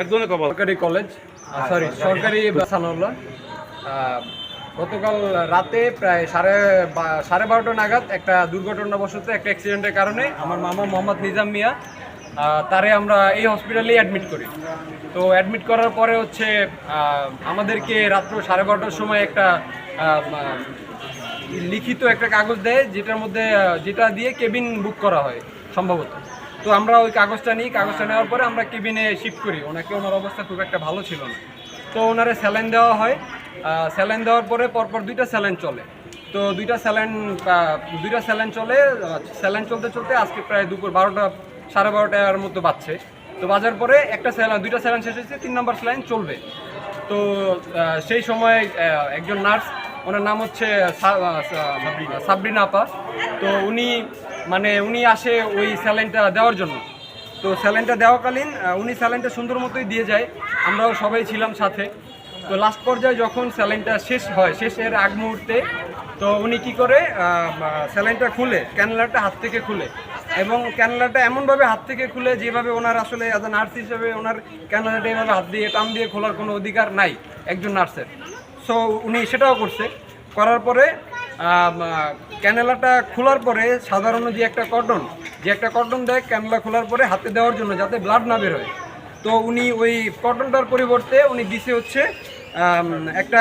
একজনে সরকারি college sorry সরকারি সানাউল্লাহ। গতকাল রাতে প্রায় সাড়ে সাড়ে বারোটা নাগাদ একটা দুর্ঘটনাবশত একটা অ্যাক্সিডেন্টের কারণে আমার মামা মোহাম্মদ নিজাম মিয়া তারে আমরা এই হসপিটালেই অ্যাডমিট করি। তো অ্যাডমিট করার পরে হচ্ছে আমাদেরকে রাত্র সাড়ে বারোটার সময় একটা লিখিত একটা কাগজ দেয় যেটার মধ্যে যেটা দিয়ে কেবিন বুক করা হয় সম্ভবত। তো আমরা ওই কাগজটা নিই, কাগজটা নেওয়ার পরে আমরা কেবিনে শিফট করি। ওনাকে ওনার অবস্থা খুব একটা ভালো ছিল না। তো ওনারে স্যালাইন দেওয়া হয়। স্যালাইন দেওয়ার পরে পরপর দুইটা স্যালাইন চলে। তো দুইটা স্যালাইন দুইটা স্যালাইন চলে, স্যালাইন চলতে চলতে আজকে প্রায় দুপুর বারোটা, সাড়ে বারোটার মতো বাজছে। তো বাজার পরে একটা স্যালাইন, দুইটা স্যালাইন শেষ হয়েছে, তিন নম্বর স্যালাইন চলবে। তো সেই সময় একজন নার্স ওনার নাম হচ্ছে সাবরিনা। আপা। তো উনি মানে উনি আসে ওই স্যালাইনটা দেওয়ার জন্য। তো স্যালাইনটা দেওয়াকালীন উনি স্যালাইনটা সুন্দর মতোই দিয়ে যায়। আমরাও সবাই ছিলাম সাথে। তো লাস্ট পর্যায়ে যখন স্যালাইনটা শেষ হয়, শেষের আগ মুহূর্তে, তো উনি কি করে স্যালাইনটা খুলে ক্যানেলাটা হাত থেকে খুলে। এবং ক্যানেলাটা এমনভাবে হাত থেকে খুলে যেভাবে ওনার আসলে অ্যাজ এ নার্স হিসেবে ওনার ক্যানেলাটা এইভাবে হাত দিয়ে, টান দিয়ে খোলার কোনো অধিকার নাই একজন নার্সের। সো উনি সেটাও করছে। করার পরে ক্যানেলাটা খোলার পরে সাধারণ যে একটা কটন যে একটা কটন দেয়, ক্যানেলা খোলার পরে হাতে দেওয়ার জন্য যাতে ব্লাড না বের হয়। তো উনি ওই কটনটার পরিবর্তে উনি দিছে হচ্ছে একটা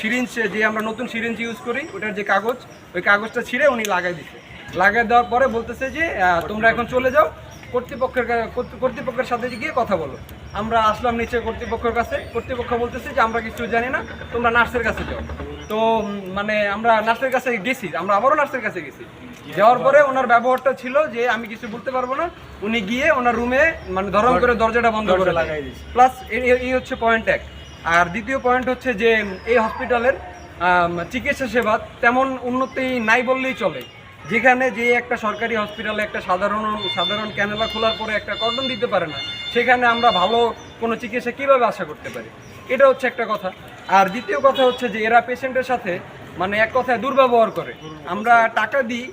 সিরিঞ্জ, যে আমরা নতুন সিরিঞ্জ ইউজ করি, ওটার যে কাগজ, ওই কাগজটা ছিঁড়ে উনি লাগাই দিছে। লাগাই দেওয়ার পরে বলতেছে যে তোমরা এখন চলে যাও, কর্তৃপক্ষের কর্তৃপক্ষের সাথে গিয়ে কথা বলো। আমরা আসলাম নিচে কর্তৃপক্ষের কাছে, কর্তৃপক্ষ বলতেছে যে, আমরা কিছু জানি না, তোমরা নার্সের কাছে যাও। তো মানে আমরা নার্সের কাছে গেছি আমরা আবারও নার্সের কাছে গেছি। যাওয়ার পরে ওনার ব্যবহারটা ছিল যে আমি কিছু বলতে পারব না। উনি গিয়ে ওনার রুমে মানে ধরম করে দরজাটা বন্ধ করে লাগাই প্লাস এই হচ্ছে পয়েন্ট এক। আর দ্বিতীয় পয়েন্ট হচ্ছে যে এই হসপিটালের চিকিৎসা সেবা তেমন উন্নতি নাই বললেই চলে। যেখানে যে একটা সরকারি হসপিটালে একটা সাধারণ সাধারণ ক্যানেলা খোলার পরে একটা কর্ডন দিতে পারে না সেখানে আমরা ভালো কোনো চিকিৎসা কীভাবে আশা করতে পারি? এটা হচ্ছে একটা কথা। আর দ্বিতীয় কথা হচ্ছে যে এরা পেশেন্টের সাথে মানে এক কথায় দুর্ব্যবহার করে। আমরা টাকা দিই,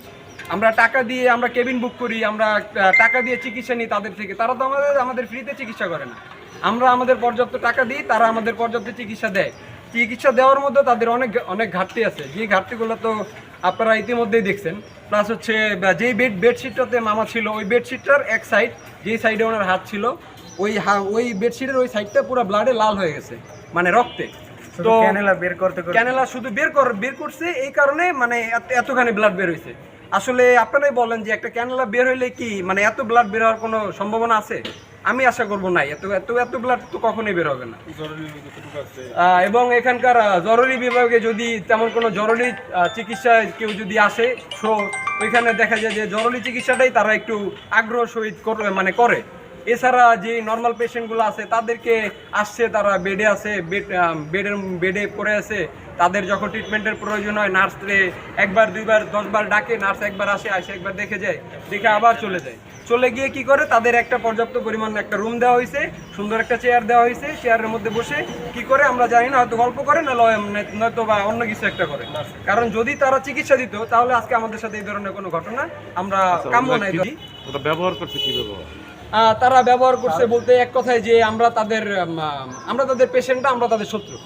আমরা টাকা দিয়ে আমরা কেবিন বুক করি, আমরা টাকা দিয়ে চিকিৎসা নিই তাদের থেকে। তারা তো আমাদের আমাদের ফ্রিতে চিকিৎসা করে না। আমরা আমাদের পর্যাপ্ত টাকা দিই, তারা আমাদের পর্যাপ্ত চিকিৎসা দেয়। চিকিৎসা দেওয়ার মধ্যে তাদের অনেক অনেক ঘাটতি আছে। যে ঘাটতিগুলো তো আপনারা ইতিমধ্যেই দেখছেন। প্লাস হচ্ছে যেই বেড, বেডশিটটাতে মামা ছিল, ওই বেডশিটটার এক সাইড, যেই সাইডে ওনার হাত ছিল, ওই হা- ওই বেডশিটের ওই সাইডটা পুরো ব্লাডে লাল হয়ে গেছে। মানে রক্তে। তো ক্যানেলা বের করতে ক্যানেলা শুধু বের কর বের করছে এই কারণে মানে এতখানি ব্লাড বের হয়েছে আসলে আপনারাই বলেন যে একটা ক্যানেলা বের হইলে কি মানে এত ব্লাড বের হওয়ার কোনো সম্ভাবনা আছে? আমি আশা করব নাই এত এত এত ব্লাড তো কখনোই বের হবে না। এবং এখানকার জরুরি বিভাগে যদি তেমন কোনো জরুরি আহ, চিকিৎসায় কেউ যদি আসে সো ওইখানে দেখা যায় যে জরুরি চিকিৎসাটাই তারা একটু আগ্রহ সহিত করে- মানে করে। এছাড়া যে নর্মাল পেশেন্টগুলো আছে তাদেরকে আসছে তারা বেডে আছে বেড বেডের বেডে পড়ে আছে। তাদের যখন ট্রিটমেন্টের প্রয়োজন হয় নার্সরে একবার দুইবার দশবার ডাকে নার্স একবার আসে আসে একবার দেখে যায় দেখে আবার চলে যায়। চলে গিয়ে কি করে? তাদের একটা পর্যাপ্ত পরিমাণ একটা রুম দেওয়া হয়েছে সুন্দর একটা চেয়ার দেওয়া হয়েছে চেয়ারের মধ্যে বসে কি করে? আমরা জানি না হয়তো গল্প করে না লয় নয়তো বা অন্য কিছু একটা করে। কারণ যদি তারা চিকিৎসা দিত তাহলে আজকে আমাদের সাথে এই ধরনের কোনো ঘটনা আমরা কাম্য নাই। ব্যবহার করছে কি ব্যবহার? তারা ব্যবহার করছে বলতে এক কথায় যে আমরা তাদের আমরা তাদের পেশেন্টটা আমরা তাদের শত্রু।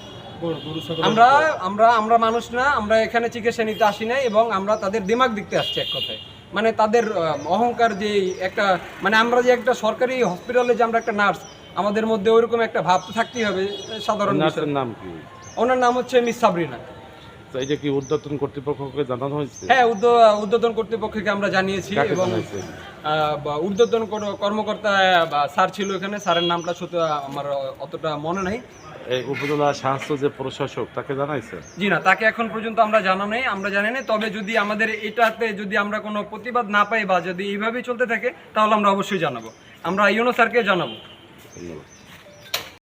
আমরা আমরা আমরা মানুষ না আমরা এখানে চিকিৎসা নিতে আসি নাই এবং আমরা তাদের দিমাগ দেখতে আসছি এক কথায়। মানে তাদের অহংকার যে একটা মানে আমরা যে একটা সরকারি হসপিটালে যে আমরা একটা নার্স আমাদের মধ্যে ওইরকম একটা ভাব তো থাকতেই হবে সাধারণ নাম কি? ওনার নাম হচ্ছে মিস সাবরিনা। তো কি উদ্যতন কর্তৃপক্ষকে জানানো হয়েছে? হ্যাঁ উদ্য- উদ্বোধন কর্তৃপক্ষকে আমরা জানিয়েছি এবং ঊর্ধ্বতন কর- কর্মকর্তা বা স্যার ছিল এখানে স্যারের নামটা শুধু আমার অতটা মনে নাই। এই উপজেলা স্বাস্থ্য যে প্রশাসক তাকে জানাইছে জি না তাকে এখন পর্যন্ত আমরা জানা নেই আমরা জানি না তবে যদি আমাদের এটাতে যদি আমরা কোনো প্রতিবাদ না পাই বা যদি এইভাবেই চলতে থাকে তাহলে আমরা অবশ্যই জানাব। আমরা ইউনো স্যারকে জানাব। ধন্যবাদ।